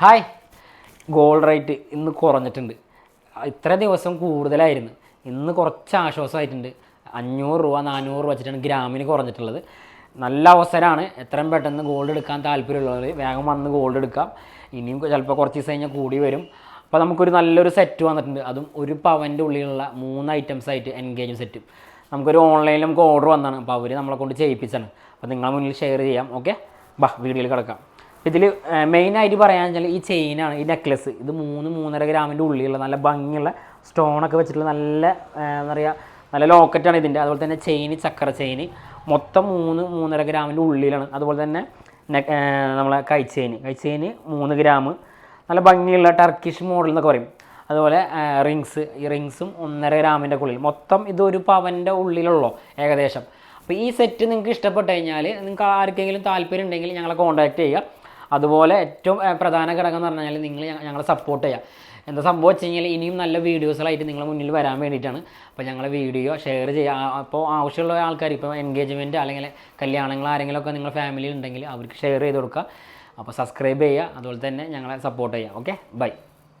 Hi. Gold rate ഇന്ന് കുറഞ്ഞിട്ടുണ്ട്. ഇത്ര ദിവസം കൂടുതലായിരുന്നു. ഇന്ന് കുറച്ച് ആശ്വാസമായിട്ടുണ്ട്. അഞ്ഞൂറ് രൂപ നാനൂറ് രൂപ വെച്ചിട്ടാണ് ഗ്രാമിന് കുറഞ്ഞിട്ടുള്ളത്. നല്ല അവസരമാണ്. എത്രയും പെട്ടെന്ന് ഗോൾഡ് എടുക്കാൻ താല്പര്യമുള്ളവർ വേഗം വന്ന് ഗോൾഡ് എടുക്കാം. ഇനിയും ചിലപ്പോൾ കുറച്ച് ദിവസം കഴിഞ്ഞാൽ കൂടി വരും. അപ്പോൾ നമുക്കൊരു നല്ലൊരു സെറ്റ് വന്നിട്ടുണ്ട്. അതും ഒരു പവന്റെ ഉള്ളിലുള്ള മൂന്ന് ഐറ്റംസ് ആയിട്ട് എൻഗേജ് സെറ്റ് നമുക്കൊരു ഓൺലൈനിൽ നമുക്ക് ഓർഡർ വന്നതാണ്. അപ്പോൾ അവർ നമ്മളെ കൊണ്ട് ചെയ്യിപ്പിച്ചാണ് അപ്പോൾ നിങ്ങളെ മുന്നിൽ ഷെയർ ചെയ്യാം. ഓക്കെ ബാ വീഡിയോയിൽ കിടക്കാം. ഇതിൽ മെയിനായിട്ട് പറയാന്ന് വെച്ചാൽ ഈ ചെയിനാണ് ഈ നെക്ലസ് ഇത് മൂന്ന് മൂന്നര ഗ്രാമിന്റെ ഉള്ളിലുള്ള നല്ല ഭംഗിയുള്ള സ്റ്റോണൊക്കെ വെച്ചിട്ടുള്ള നല്ല എന്താ പറയുക നല്ല ലോക്കറ്റാണ് ഇതിന്റെ അതുപോലെ തന്നെ ചെയിൻ ചക്കര ചെയിൻ മൊത്തം മൂന്ന് മൂന്നര ഗ്രാമിന്റെ ഉള്ളിലാണ്. അതുപോലെ തന്നെ നമ്മളെ കൈ നമ്മളെ കൈ ചെയിൻ മൂന്ന് ഗ്രാം. നല്ല ഭംഗിയുള്ള ടർക്കിഷ് മോഡൽ എന്നൊക്കെ പറയും. അതുപോലെ റിങ്സ് ഈ റിങ്സും ഒന്നര ഗ്രാമിന്റെ ഉള്ളിൽ. മൊത്തം ഇതൊരു പവന്റെ ഉള്ളിലുള്ളൂ ഏകദേശം. അപ്പോൾ ഈ സെറ്റ് നിങ്ങൾക്ക് ഇഷ്ടപ്പെട്ട് കഴിഞ്ഞാൽ നിങ്ങൾക്ക് ആർക്കെങ്കിലും താല്പര്യം ഉണ്ടെങ്കിൽ ഞങ്ങളെ കോൺടാക്റ്റ് ചെയ്യുക. അതുപോലെ ഏറ്റവും പ്രധാന ഘടകം എന്ന് പറഞ്ഞാൽ നിങ്ങൾ ഞങ്ങളെ സപ്പോർട്ട് ചെയ്യുക എന്താ സംഭവം വെച്ച് കഴിഞ്ഞാൽ ഇനിയും നല്ല വീഡിയോസുകളായിട്ട് നിങ്ങളെ മുന്നിൽ വരാൻ വേണ്ടിയിട്ടാണ്. അപ്പോൾ ഞങ്ങളെ വീഡിയോ ഷെയർ ചെയ്യുക അപ്പോൾ ആവശ്യമുള്ള ആൾക്കാർ ഇപ്പോൾ എൻഗേജ്മെന്റ് അല്ലെങ്കിൽ കല്യാണങ്ങൾ ആരെങ്കിലുമൊക്കെ നിങ്ങളുടെ ഫാമിലിയിൽ ഉണ്ടെങ്കിൽ അവർക്ക് ഷെയർ ചെയ്ത് കൊടുക്കുക അപ്പോൾ സബ്സ്ക്രൈബ് ചെയ്യുക അതുപോലെ തന്നെ ഞങ്ങളെ സപ്പോർട്ട് ചെയ്യുക ഓക്കെ ബൈ